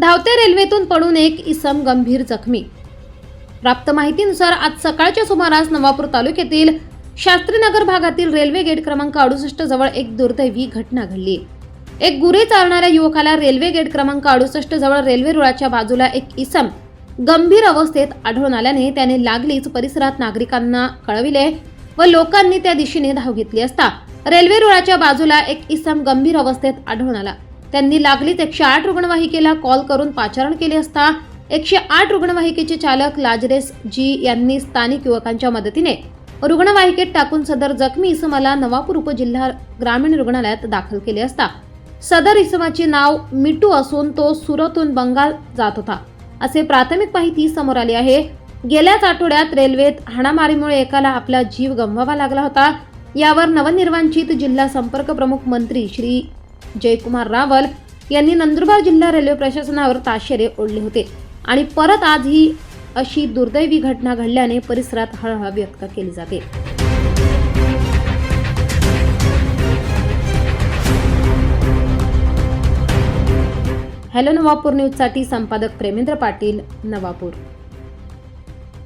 धावत्या रेल्वेतून पडून एक इसम गंभीर जखमी. प्राप्त माहितीनुसार आज सकाळच्या सुमारास नवापूर तालुक्यातील शास्त्रीनगर भागातील रेल्वे गेट क्रमांक अडुसष्ट जवळ एक दुर्दैवी घटना घडली. एक गुरे चालणाऱ्या युवकाला रेल्वे गेट क्रमांक अडुसष्ट जवळ रेल्वे रुळाच्या बाजूला एक इसम गंभीर अवस्थेत आढळून आल्याने त्याने लागलीच परिसरात नागरिकांना कळविले व लोकांनी त्या दिशेने धाव घेतली असता रेल्वे रुळाच्या बाजूला एक इसम गंभीर अवस्थेत आढळून आला. त्यांनी लागलीच एकशे आठ रुग्णवाहिकेला कॉल करून पाचारण केले असता एकशे आठ रुग्णवाहिकेचे चालक लाजरेस जी यांनी स्थानिक युवकांच्या मदतीने रुग्णवाहिकेत टाकून सदर जखमी इसमाला नवापूर उपजिल्हा ग्रामीण रुग्णालयात दाखल केले असता. सदर इसमाचे नाव मिटू असून तो सुरतून बंगाल जात होता. असे प्राथमिक माहिती समोर आली आहे. गेल्याच आठवड्यात रेल्वेत हाणामारीमुळे एकाला आपला जीव गमवावा लागला होता. यावर नवनिर्वांचित जिल्हा संपर्क प्रमुख मंत्री श्री जयकुमार रावल यांनी नंदुरबार जिल्हा रेल्वे प्रशासनावर ताशेरे ओढले होते. आणि परत आज ही अशी दुर्दैवी घटना घडल्याने परिसरात हळहळ व्यक्त केली जाते. हॅलो नवापूर न्यूजसाठी संपादक प्रेमेंद्र पाटील नवापूर.